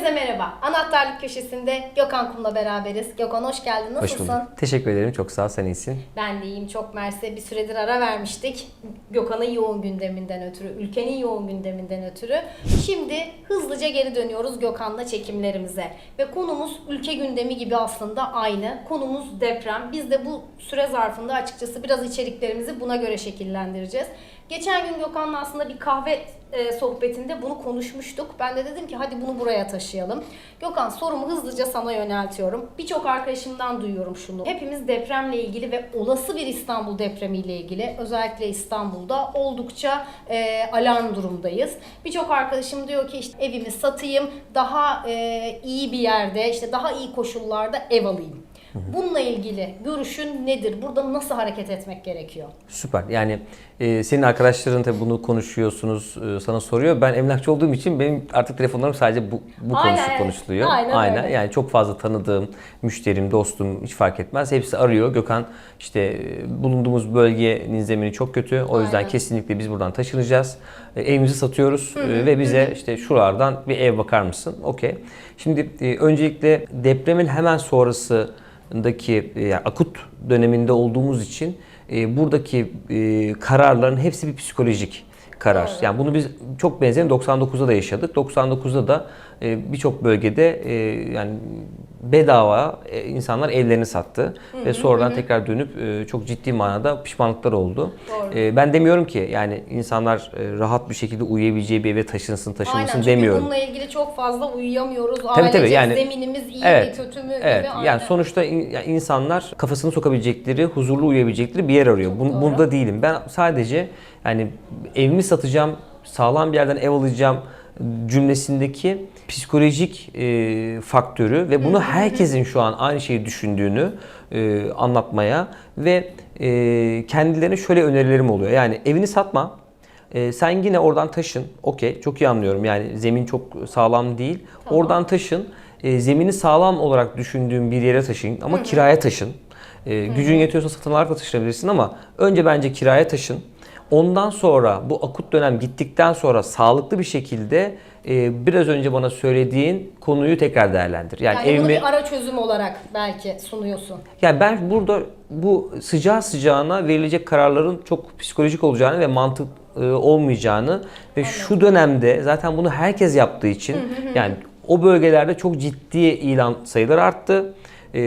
Herkese merhaba. Anahtarlık köşesinde Gökhan Kum'la beraberiz. Gökhan hoş geldin. Hoş Nasılsın? bulduk. Teşekkür ederim. Çok sağ ol. Sen iyisin. Ben de iyiyim çok mersi. Bir süredir ara vermiştik. Gökhan'ın yoğun gündeminden ötürü, ülkenin yoğun gündeminden ötürü. Şimdi hızlıca geri dönüyoruz Gökhan'la çekimlerimize. Ve konumuz ülke gündemi gibi aslında aynı. Konumuz deprem. Biz de bu süre zarfında açıkçası biraz içeriklerimizi buna göre şekillendireceğiz. Geçen gün Gökhan'la aslında bir kahve e, sohbetinde bunu konuşmuştuk. Ben de dedim ki hadi bunu buraya taşıyalım. Gökhan sorumu hızlıca sana yöneltiyorum. Birçok arkadaşımdan duyuyorum şunu. Hepimiz depremle ilgili ve olası bir İstanbul depremiyle ilgili özellikle İstanbul'da oldukça e, alarm durumdayız. Birçok arkadaşım diyor ki işte evimi satayım, daha e, iyi bir yerde, işte daha iyi koşullarda ev alayım. Bununla ilgili görüşün nedir? Burada nasıl hareket etmek gerekiyor? Süper. Yani e, senin arkadaşların tabii bunu konuşuyorsunuz, e, sana soruyor. Ben emlakçı olduğum için benim artık telefonlarım sadece bu, bu Aynen, konusu evet. konuşuluyor. Aynen öyle. Yani çok fazla tanıdığım, müşterim, dostum hiç fark etmez. Hepsi arıyor. Gökhan işte e, bulunduğumuz bölgenin zemini çok kötü. O yüzden Aynen. kesinlikle biz buradan taşınacağız. E, evimizi satıyoruz e, ve bize işte şuralardan bir ev bakar mısın? Okey. Şimdi e, öncelikle depremin hemen sonrasındaki e, yani akut döneminde olduğumuz için e, buradaki e, kararların hepsi bir psikolojik karar. Doğru. Yani bunu biz çok benzerini 99'da da yaşadık. 99'da da e, birçok bölgede e, yani bedava e, insanlar evlerini sattı ve sonradan tekrar dönüp e, çok ciddi manada pişmanlıklar oldu. Doğru. E, ben demiyorum ki yani insanlar rahat bir şekilde uyuyabileceği bir eve taşınsın, Aynen taşınmasın çünkü demiyorum. bununla ilgili çok fazla uyuyamıyoruz. Tabii, Ailecek tabii, yani- zeminimiz iyi Evet, mi kötü mü Evet, gibi. yani aynen. sonuçta in- yani insanlar kafasını sokabilecekleri, huzurlu uyuyabilecekleri bir yer arıyor. Bun, doğru. bunda değilim. Ben sadece yani evimi satacağım, sağlam bir yerden ev alacağım cümlesindeki psikolojik e, faktörü ve bunu herkesin şu an aynı şeyi düşündüğünü e, anlatmaya ve e, kendilerine şöyle önerilerim oluyor. Yani evini satma, ee, sen yine oradan taşın. Okey çok iyi anlıyorum. Yani zemin çok sağlam değil. Oradan taşın. Ee, zemini sağlam olarak düşündüğün bir yere taşın ama kiraya taşın. Ee, gücün yetiyorsa satın alarak da taşınabilirsin ama önce bence kiraya taşın. Ondan sonra bu akut dönem gittikten sonra sağlıklı bir şekilde e, biraz önce bana söylediğin konuyu tekrar değerlendir. Yani, Yani bunu evimi bir ara çözüm olarak belki sunuyorsun. yani ben burada bu sıcağı sıcağına verilecek kararların çok psikolojik olacağını ve mantık e, olmayacağını ve şu dönemde zaten bunu herkes yaptığı için yani o bölgelerde çok ciddi ilan sayıları arttı. E,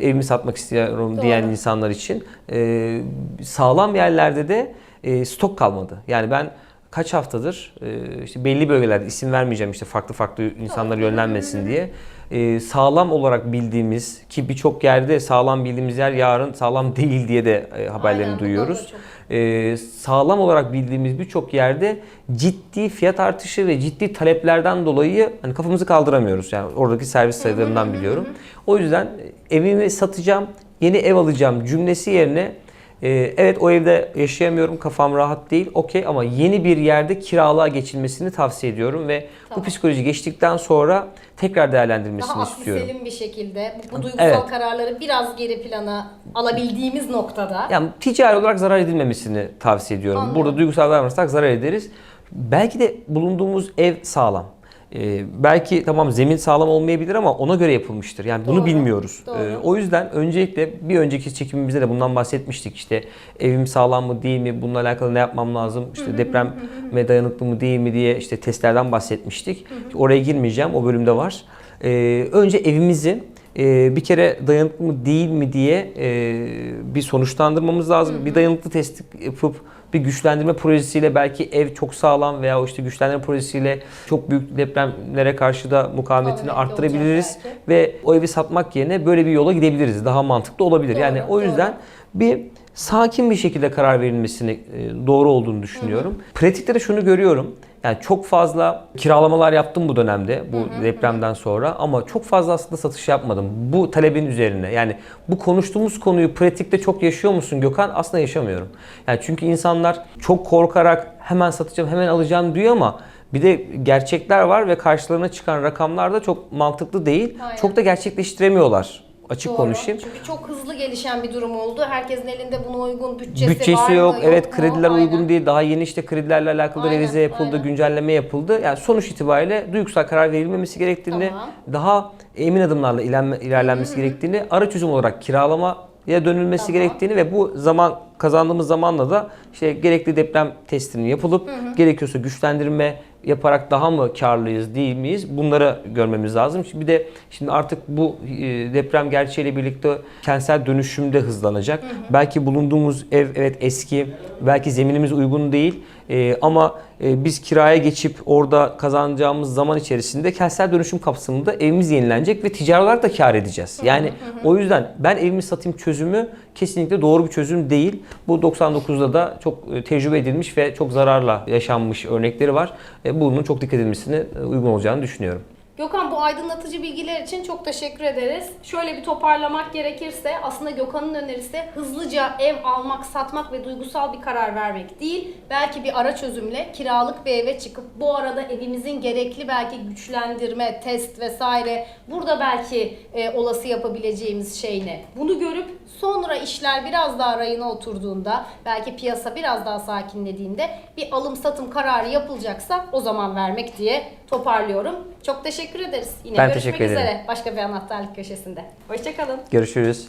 evimi satmak istiyorum diyen Doğru. insanlar için e, sağlam yerlerde de e, stok kalmadı. Yani ben kaç haftadır e, işte belli bölgelerde isim vermeyeceğim işte farklı farklı insanlar yönlenmesin diye e, sağlam olarak bildiğimiz ki birçok yerde sağlam bildiğimiz yer yarın sağlam değil diye de e, haberlerini Aynen, duyuyoruz. E, sağlam olarak bildiğimiz birçok yerde ciddi fiyat artışı ve ciddi taleplerden dolayı hani kafamızı kaldıramıyoruz. Yani oradaki servis sayılarından biliyorum. O yüzden evimi satacağım, yeni ev alacağım cümlesi yerine e, evet o evde yaşayamıyorum, kafam rahat değil, okey ama yeni bir yerde kiralığa geçilmesini tavsiye ediyorum ve Tamam. bu psikoloji geçtikten sonra tekrar değerlendirmesini Daha aklı istiyorum. selim bir şekilde bu, bu duygusal Evet. kararları biraz geri plana alabildiğimiz noktada. Yani ticari olarak zarar edilmemesini tavsiye ediyorum. Anladım. Burada duygusal davranırsak zarar ederiz. Belki de bulunduğumuz ev sağlam. Ee, belki tamam zemin sağlam olmayabilir ama ona göre yapılmıştır. Yani bunu Doğru, bilmiyoruz. doğru. Ee, o yüzden öncelikle bir önceki çekimimizde de bundan bahsetmiştik. İşte evim sağlam mı değil mi? Bununla alakalı ne yapmam lazım? İşte depreme dayanıklı mı değil mi diye işte testlerden bahsetmiştik. Oraya girmeyeceğim. O bölümde var. Ee, önce evimizi e, bir kere dayanıklı mı değil mi diye e, bir sonuçlandırmamız lazım. Bir dayanıklı testi yapıp bir güçlendirme projesiyle belki ev çok sağlam veya işte güçlendirme projesiyle çok büyük depremlere karşı da mukavemetini Mukavemetli arttırabiliriz olacak belki. ve o evi satmak yerine böyle bir yola gidebiliriz. Daha mantıklı olabilir. Doğru, yani o yüzden doğru. bir sakin bir şekilde karar verilmesini e, doğru olduğunu düşünüyorum. Pratikte de şunu görüyorum. Yani çok fazla kiralamalar yaptım bu dönemde bu depremden sonra ama çok fazla aslında satış yapmadım bu talebin üzerine. Yani bu konuştuğumuz konuyu pratikte çok yaşıyor musun Gökhan? Aslında yaşamıyorum. Yani çünkü insanlar çok korkarak hemen satacağım, hemen alacağım diyor ama bir de gerçekler var ve karşılarına çıkan rakamlar da çok mantıklı değil. Aynen. Çok da gerçekleştiremiyorlar açık Doğru. konuşayım. Çünkü çok hızlı gelişen bir durum oldu. Herkesin elinde buna uygun bütçesi, var Bütçesi mı, yok, evet mu? krediler Aynen. uygun değil. Daha yeni işte kredilerle alakalı Aynen, revize yapıldı, aynen. güncelleme yapıldı. Yani sonuç itibariyle duygusal karar verilmemesi gerektiğini, Tamam. daha emin adımlarla ilerle- ilerlenmesi gerektiğini, ara çözüm olarak kiralamaya dönülmesi Tamam. gerektiğini ve bu zaman kazandığımız zamanla da işte gerekli deprem testinin yapılıp gerekiyorsa güçlendirme yaparak daha mı karlıyız değil miyiz bunları görmemiz lazım. Bir de şimdi artık bu e, deprem gerçeğiyle birlikte kentsel dönüşüm de hızlanacak. Belki bulunduğumuz ev evet eski, belki zeminimiz uygun değil E, ama e, biz kiraya geçip orada kazanacağımız zaman içerisinde kentsel dönüşüm kapsamında evimiz yenilenecek ve ticari olarak da kar edeceğiz. Yani o yüzden ben evimi satayım çözümü kesinlikle doğru bir çözüm değil. Bu 99'da da çok e, tecrübe edilmiş ve çok zararla yaşanmış örnekleri var. E, Bunun çok dikkat edilmesine uygun olacağını düşünüyorum. Gökhan bu aydınlatıcı bilgiler için çok teşekkür ederiz. Şöyle bir toparlamak gerekirse aslında Gökhan'ın önerisi hızlıca ev almak, satmak ve duygusal bir karar vermek değil. Belki bir ara çözümle kiralık bir eve çıkıp bu arada evimizin gerekli belki güçlendirme, test vesaire burada belki e, olası yapabileceğimiz şey ne? Bunu görüp sonra işler biraz daha rayına oturduğunda belki piyasa biraz daha sakinlediğinde bir alım satım kararı yapılacaksa o zaman vermek diye toparlıyorum. Çok teşekkür ederiz. Yine Ben görüşmek teşekkür ederim. üzere başka bir anahtarlık köşesinde. Hoşçakalın. Görüşürüz.